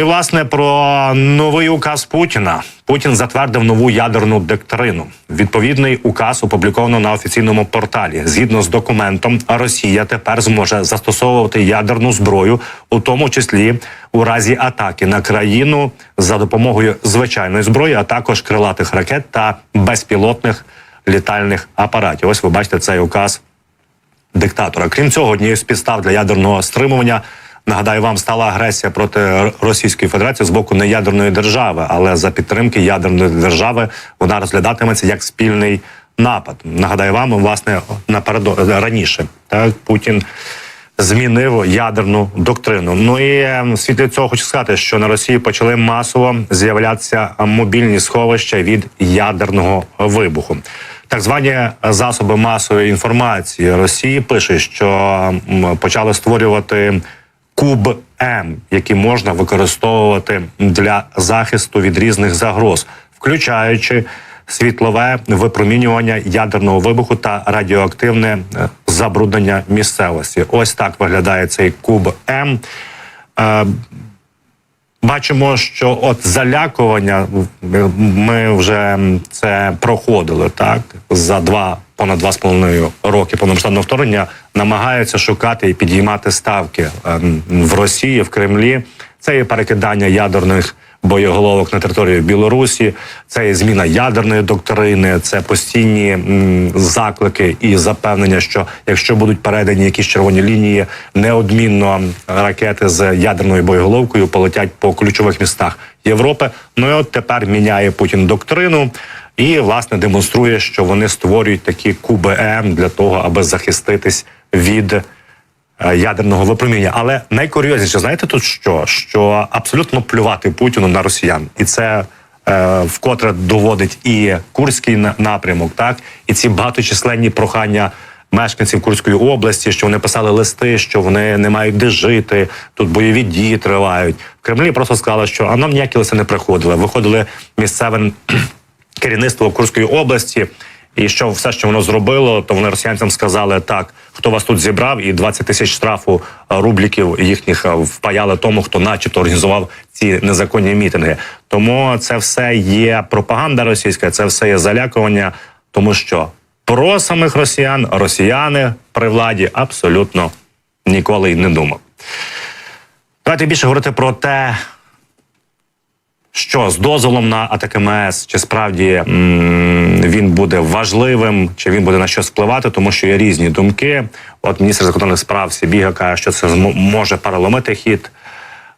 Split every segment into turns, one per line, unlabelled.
і власне про новий указ Путіна. Путін затвердив нову ядерну доктрину. Відповідний указ опубліковано на офіційному порталі. Згідно з документом, Росія тепер зможе застосовувати ядерну зброю, у тому числі у разі атаки на країну за допомогою звичайної зброї, а також крилатих ракет та безпілотних літальних апаратів. Ось ви бачите цей указ диктатора. Крім цього, однією з підстав для ядерного стримування. Нагадаю, вам стала агресія проти Російської Федерації з боку неядерної держави, але за підтримки ядерної держави вона розглядатиметься як спільний напад. Нагадаю вам, власне, напередо раніше так Путін змінив ядерну доктрину. Ну і е, в світлі цього хочу сказати, що на Росії почали масово з'являтися мобільні сховища від ядерного вибуху. Так звані засоби масової інформації Росії пишуть, що почали створювати куб М, які можна використовувати для захисту від різних загроз, включаючи світлове випромінювання ядерного вибуху та радіоактивне е, забруднення місцевості. Ось так виглядає цей куб М. Е, Бачимо, що от залякування ми вже це проходили так за два понад два з половиною роки повномасштабного вторгнення намагаються шукати і підіймати ставки ем, в Росії в Кремлі. Це є перекидання ядерних боєголовок на територію Білорусі, це є зміна ядерної доктрини, це постійні заклики і запевнення, що якщо будуть передані якісь червоні лінії, неодмінно ракети з ядерною боєголовкою полетять по ключових містах Європи. Ну і от тепер міняє Путін доктрину. І власне демонструє, що вони створюють такі куби М для того, аби захиститись від е, ядерного випроміння. Але найкурйозніше, знаєте, тут що? Що абсолютно плювати Путіну на росіян, і це е, вкотре доводить і Курський напрямок, так і ці багаточисленні прохання. Мешканців Курської області, що вони писали листи, що вони не мають де жити. Тут бойові дії тривають. В Кремлі просто сказали, що а нам ніякі листи не приходили. Виходили місцеве керівництво Курської області. І що все, що воно зробило, то вони росіянцям сказали так: хто вас тут зібрав, і 20 тисяч штрафу е, рубліків їхніх е, впаяли тому, хто, начебто, організував ці незаконні мітинги. Тому це все є пропаганда російська, це все є залякування, тому що про самих росіян росіяни при владі абсолютно ніколи й не думав. Давайте більше говорити про те, що з дозволом на АТКМС, чи справді м, він буде важливим, чи він буде на щось впливати, тому що є різні думки. От міністр закордонних справ Сібіга каже, що це може переломити хід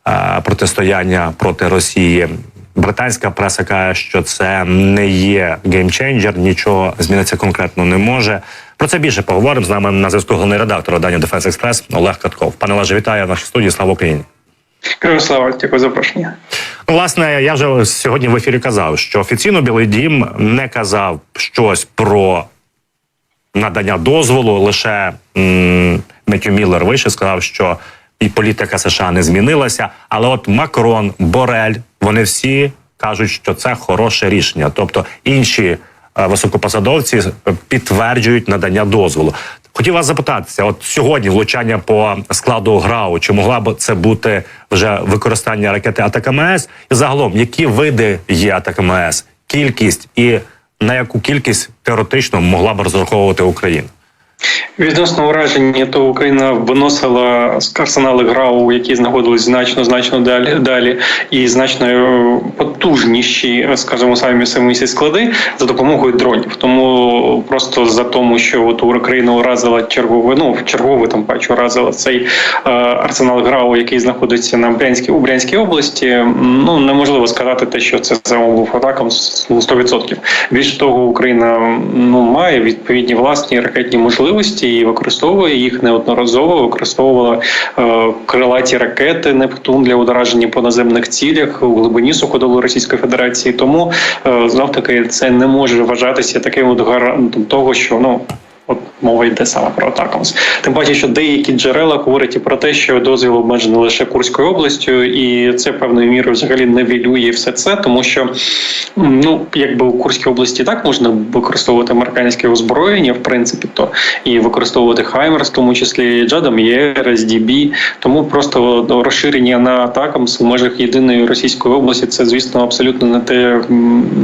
е, протистояння проти Росії. Британська преса каже, що це не є геймченджер, нічого змінитися конкретно не може. Про це більше поговоримо з нами на зв'язку головний редактор видання Дефенс Експрес Олег Катков. Пане Олеже, вітаю в нашій студії. Слава Україні.
Героям слава, дякую за запрошення.
Власне, я вже сьогодні в ефірі казав, що офіційно Білий Дім не казав щось про надання дозволу. Лише м, Меттю Міллер вийшов, сказав, що і політика США не змінилася. Але от Макрон, Борель, вони всі кажуть, що це хороше рішення. Тобто інші е, високопосадовці підтверджують надання дозволу. Хотів вас запитатися, от сьогодні влучання по складу ГРАУ, чи могла б це бути вже використання ракети АТКМС? І загалом, які види є АТКМС, кількість і на яку кількість теоретично могла б розраховувати Україна?
Відносно ураження, то Україна виносила з арсенали ГРАУ, які знаходились значно значно далі далі, і значно е, потужніші, скажімо, самі самі склади за допомогою дронів. Тому просто за тому, що от Україна уразила черговий, ну в черговий там бачу, уразила цей е, арсенал ГРАУ, який знаходиться на Брянській у Брянській області. Ну неможливо сказати те, що це саме був атаком з 100%. Більше того, Україна ну має відповідні власні ракетні можливості і використовує їх неодноразово. Використовувала е, крилаті ракети Нептун для ураження по наземних цілях у глибині суходолу Російської Федерації. Тому е, знов таки це не може вважатися таким от гарантом того, що ну. От мова йде саме про Атакамс. Тим паче, що деякі джерела говорять і про те, що дозвіл обмежений лише Курською областю, і це певною мірою взагалі невілює все це, тому що ну якби у Курській області так можна використовувати американське озброєння, в принципі, то і використовувати Хаймерс, в тому числі Джадам Єр, SDB. Тому просто розширення на Атакамс у межах єдиної російської області це, звісно, абсолютно не те,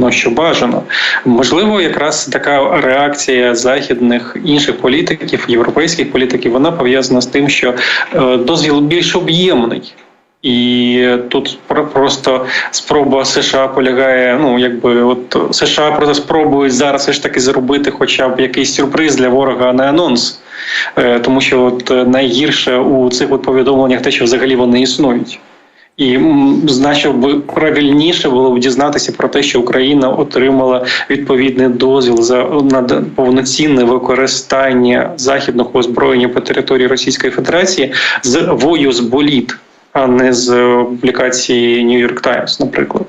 що бажано. Можливо, якраз така реакція західних інших політиків, європейських політиків, вона пов'язана з тим, що е, дозвіл більш об'ємний. І тут просто спроба США полягає. Ну якби от США просто спробують зараз все ж таки зробити, хоча б якийсь сюрприз для ворога, не анонс. Е, Тому що от найгірше у цих от повідомленнях те, що взагалі вони існують. І значно б правильніше було б дізнатися про те, що Україна отримала відповідний дозвіл за на повноцінне використання західного озброєння по території Російської Федерації з вою з боліт, а не з е, публікації New York Times, наприклад.